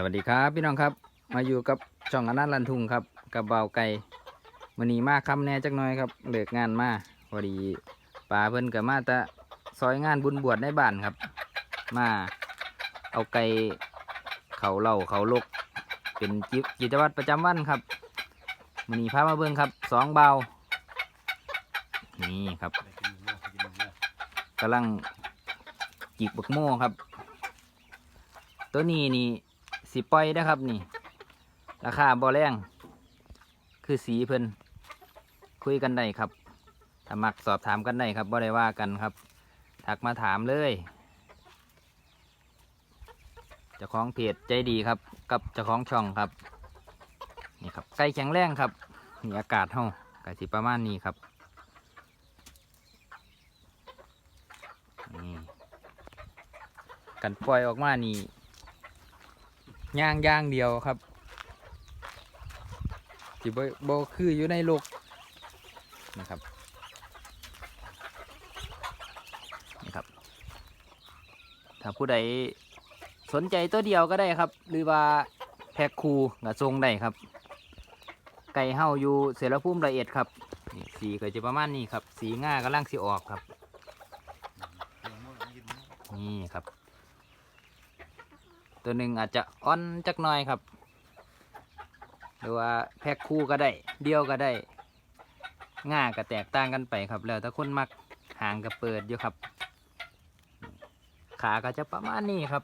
สวัสดีครับพี่น้องครับ มาอยู่กับช่องอนันต์ลันทุงครับกับเบาไก่มันนีมากคำแน่จักน่อยครับเลิกงานมาพอดีป่าเพิ่นกับมาแตะซอยงานบุญบวชในบ้านครับ มาเอาไก่เขาเหล่าเขาลก เป็นจิกิจวัตรประจำวันครับมันนีพามาเบิ่งครับสองเบานี่ครับกำลังจีกบักโม่ครับ ตัวนี้นี่ สีปล่อยนะครับนี่ ราคาบ่แรง คือสีเพิ่นคุยกันได้ครับถ้ามักสอบถามกันได้ครับบ่ได้ว่ากันครับ ทักมาถามเลยเจ้าของเพจใจดีครับ กับเจ้าของช่องครับนี่ครับไก่แข็งแรงครับนี่อากาศเฮากะสิประมาณนี้ครับนี่กันปล่อยออกมานี่ ย่างย่างเดียวครับที่บ่บ่คืออยู่ในโลกนะครับนี่ครับ ถ้าผู้ใดสนใจตัวเดียวก็ได้ครับ หรือว่าแพ็คคูกับทรงได้ครับ ไก่เฮาอยู่เสรภูมิละเอียดครับสีก็จะประมาณนี้ครับ สีง่ากำลังสีออกครับ นี่ครับ ตัวหนึ่งอาจจะอ่อนจักหน่อยครับ หรือว่าแพ็คคู่ก็ได้ เดียวก็ได้ง่าก็แตกต่างกันไปครับ แล้วถ้าคนมักหางก็เปิดอยู่ครับ ขาก็จะประมาณนี้ครับ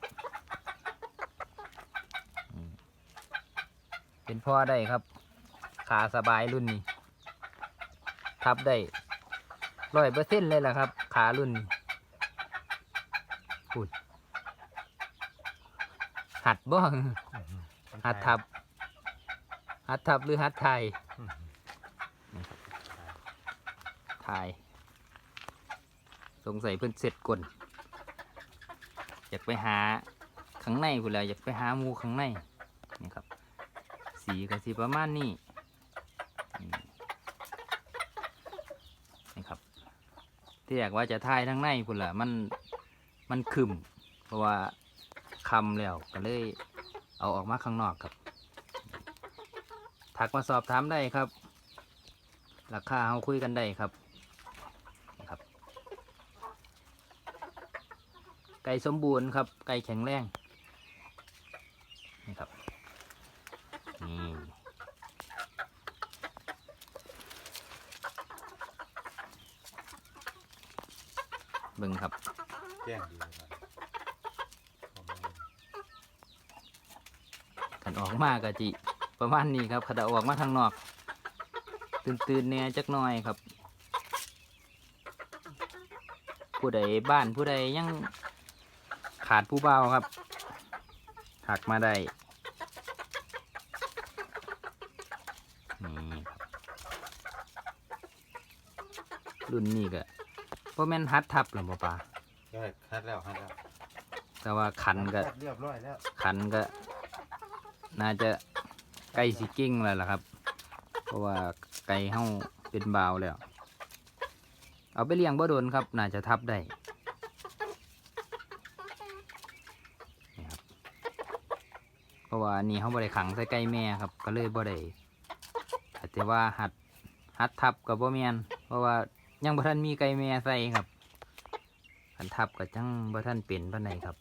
เป็นพ่อได้ครับ ขาสบายรุ่นนี้ ทับได้ร้อยเปอร์เซ็นต์เลยล่ะครับ ขารุ่นนี้ หัดบ้องหัดทับ หัดทับหรือหัดไทยไทยสงสัยเพิ่นเสร็จก่นอยากไปหาข้างในพุ่นแหล้วอยากไปหาหมูข้างในนี่ครับ สีก็สีประมาณนี้นี่นี่ครับ ที่อยากว่าจะถ่ายทั้งในพุ่นแหละมันมันคึมเพราะว่า คำแล้วก็เลยเอาออกมาข้างนอกครับ ถักมาสอบถามได้ครับ ราคาเราคุยกันได้ครับครับ ไก่สมบูรณ์ครับ ไก่แข็งแรงนี่ครับนี่บิ่งครับแจ้งดีครับ ขัน ออกมากะจิประมาณนี้ครับขันเอาออกมาทางนอกตื่นตื่นๆเนี่ยจักหน่อยครับ ผู้ใดบ้านผู้ใดยังขาดผู้เบาครับถักมาได้นี่ครับรุ่นนี้ก็เพราะแม่นฮัดทับหรือเปล่าปลาก็คัดแล้วคัดแล้วแต่ว่าขันก็คัดเรียบร้อยแล้วขันก็ น่าจะใกล้สิกิ้งแล้วล่ะครับ เพราะว่าไก่เฮาเป็นบาวแล้ว เอาไปเลี้ยงบ่โดนครับ น่าจะทับได้นี่ครับเพราะว่านี่เขาบ่ได้ขังใส่ไก่แม่ครับ ก็เลยบ่ได้อาจจะว่าหัดหัดทับกับบ่แมนเพราะว่ายังบ่ทันมีไก่แม่ใส่ครับขันทับก็จังบ่ทันเป็นปานใดครับ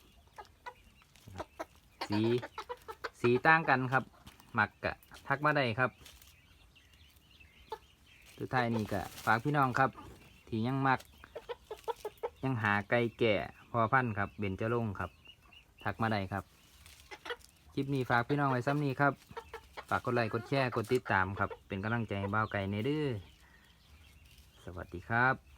สี สีต่างกันครับหมักกะทักมาได้ครับสุดท้ายนี่กะฝากพี่น้องครับ ที่ยังมัก ยังหาไก่แก่พอพันครับเบนจะลงครับ ทักมาได้ครับ คลิปนี้ฝากพี่น้องไว้ซ้ำนี้ครับ ฝากกดไลค์กดแชร์กดติดตามครับ เป็นกำลังใจให้บ่าวไก่ในเด้อสวัสดีครับ